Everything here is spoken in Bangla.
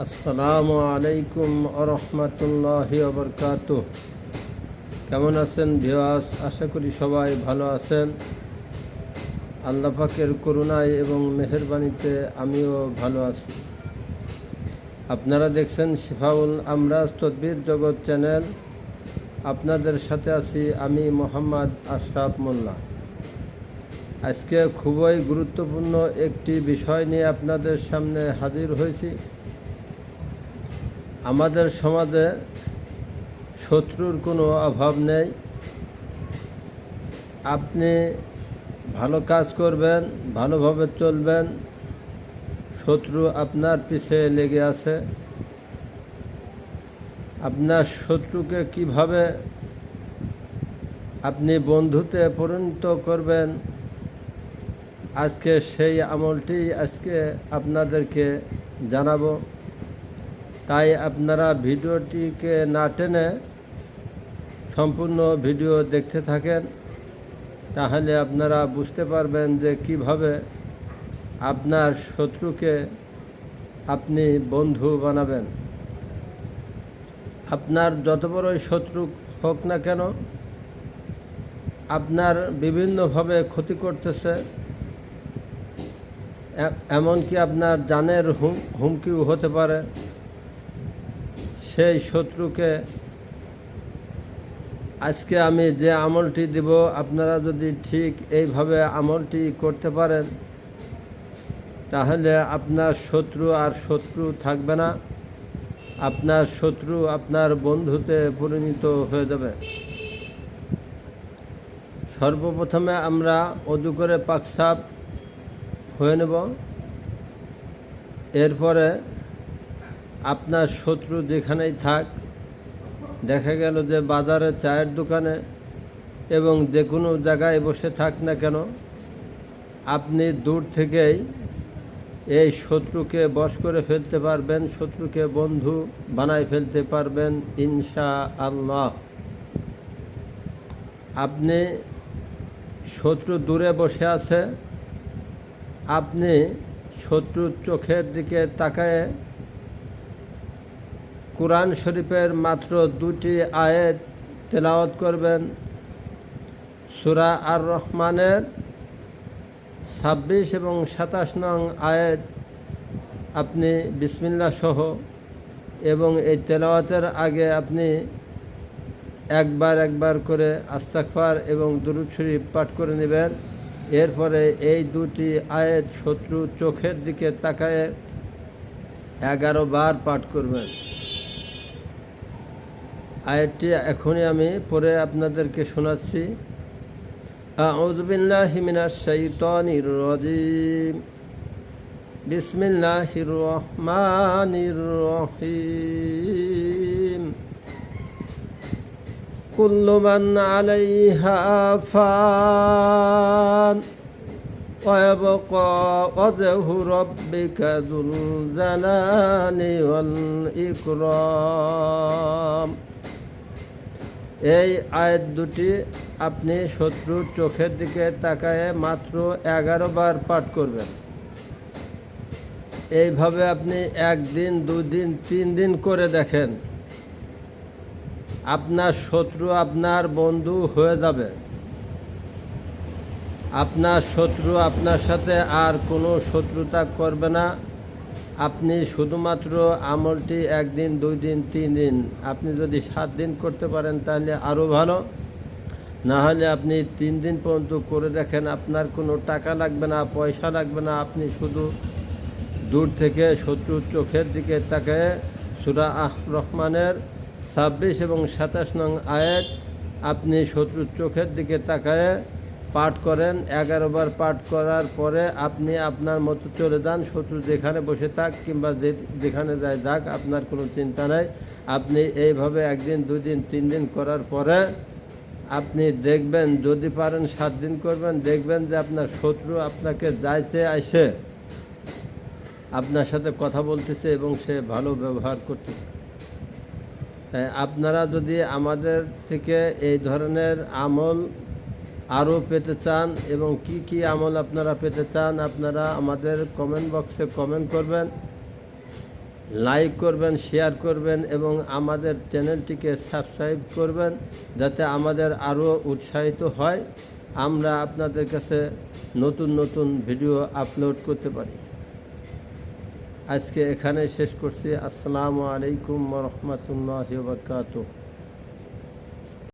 আসসালামু আলাইকুম আরহামতুল্লাহ বরকাত কেমন আছেন ভিওয়াস আশা করি সবাই ভালো আছেন। আল্লাহ পাকের করুণায় এবং মেহরবানিতে আমিও ভালো আছি। আপনারা দেখছেন শিফাউল আমরাজ তদ্বির জগৎ চ্যানেল। আপনাদের সাথে আছি আমি মোহাম্মদ আশরাফ মোল্লা। আজকে খুবই গুরুত্বপূর্ণ একটি বিষয় নিয়ে আপনাদের সামনে হাজির হয়েছি। আমাদের সমাজে শত্রুর কোনো অভাব নেই। আপনি ভালো কাজ করবেন, ভালোভাবে চলবেন। শত্রু আপনার পিছে লেগে আছে। আপনার শত্রুকে কীভাবে আপনি বন্ধুতে পরিণত করবেন, আজকে সেই আমলটি আজকে আপনাদেরকে জানাব। তাই আপনারা ভিডিওটিকে না টেনে সম্পূর্ণ ভিডিও দেখতে থাকেন, তাহলে আপনারা বুঝতে পারবেন যে কীভাবে আপনার শত্রুকে আপনি বন্ধু বানাবেন। আপনার যত বড়ই শত্রু হোক না কেন, আপনার বিভিন্নভাবে ক্ষতি করতেছে। এমনকি আপনার জানের হুম, হুমকিও হতে পারে। সেই শত্রুকে আজকে আমি যে আমলটি দিব, আপনারা যদি ঠিক এইভাবে আমলটি করতে পারেন, তাহলে আপনার শত্রু আর শত্রু থাকবে না। আপনার শত্রু আপনার বন্ধুতে পরিণত হয়ে যাবে। সর্বপ্রথমে আমরা অদু করে পাকসাপ হয়ে নেব। এরপরে আপনার শত্রু যেখানেই থাক, দেখা গেল যে বাজারে চায়ের দোকানে এবং যে কোনো জায়গায় বসে থাক না কেন, আপনি দূর থেকেই এই শত্রুকে বশ করে ফেলতে পারবেন, শত্রুকে বন্ধু বানায় ফেলতে পারবেন ইনশা আল্লাহ আপনি শত্রু দূরে বসে আছে, আপনি শত্রুর চোখের দিকে তাকায় কোরআন শরীফের মাত্র দুটি আয়াত তেলাওয়াত করবেন। সুরা আর রহমানের ছাব্বিশ এবং সাতাশ নং আয়েত আপনি বিসমিল্লা সহ এবং এই তেলাওয়াতের আগে আপনি একবার একবার করে আস্তাকফার এবং দুরুদ শরীফ পাঠ করে নেবেন। এরপরে এই দুটি আয়াত শত্রু চোখের দিকে তাকায় এগারো বার পাঠ করবেন। আয়াতটি এখনই আমি পরে আপনাদেরকে শোনাচ্ছি أعوذ بالله من الشيطان الرجيم بسم الله الرحمن الرحيم كل من عليها فان ويبقى وجه ربك ذو الجلال والإكرام এই আয়াত দুটি আপনি শত্রুর চোখের দিকে তাকায় মাত্র এগারো বার পাঠ করবেন। এইভাবে আপনি একদিন, দুদিন তিন দিন করে দেখেন। আপনার শত্রু আপনার বন্ধু হয়ে যাবে। আপনার শত্রু আপনার সাথে আর কোনো শত্রুতা করবে না। আপনি শুধুমাত্র আমলটি একদিন, দুই দিন, তিন দিন, আপনি যদি সাত দিন করতে পারেন তাহলে আরও ভালো। না হলে আপনি তিন দিন পর্যন্ত করে দেখেন, আপনার কোনো টাকা লাগবে না, পয়সা লাগবে না, আপনি শুধু দূর থেকে শত্রুর চোখের দিকে তাকে সুরা আহ রহমানের ছাব্বিশ এবং সাতাশ নং আয়াত আপনি শত্রুর চোখের দিকে তাকায় পাঠ করেন, এগারো বার পাঠ করার পরে আপনি আপনার মতো চলে যান, শত্রু যেখানে বসে থাক কিংবা যে- যেখানে যায় যাক, আপনার কোনো চিন্তা নাই। আপনি এইভাবে একদিন দুই দিন তিন দিন করার পরে আপনি দেখবেন, যদি পারেন সাত দিন করবেন, দেখবেন যে আপনার শত্রু আপনাকে যাইছে আইসে আপনার সাথে কথা বলতেছে এবং সে ভালো ব্যবহার করতেছে। তাই আপনারা যদি আমাদের থেকে এই ধরনের আমল আরও পেতে চান এবং কি কি আমল আপনারা পেতে চান, আপনারা আমাদের কমেন্ট বক্সে কমেন্ট করবেন লাইক করবেন শেয়ার করবেন এবং আমাদের চ্যানেলটিকে সাবস্ক্রাইব করবেন যাতে আমাদের আরও উৎসাহিত হয়। আমরা আপনাদের কাছে নতুন নতুন ভিডিও আপলোড করতে পারি। আজকে এখানে শেষ করছি। আসসালামু আলাইকুম রহমতুল্লাহ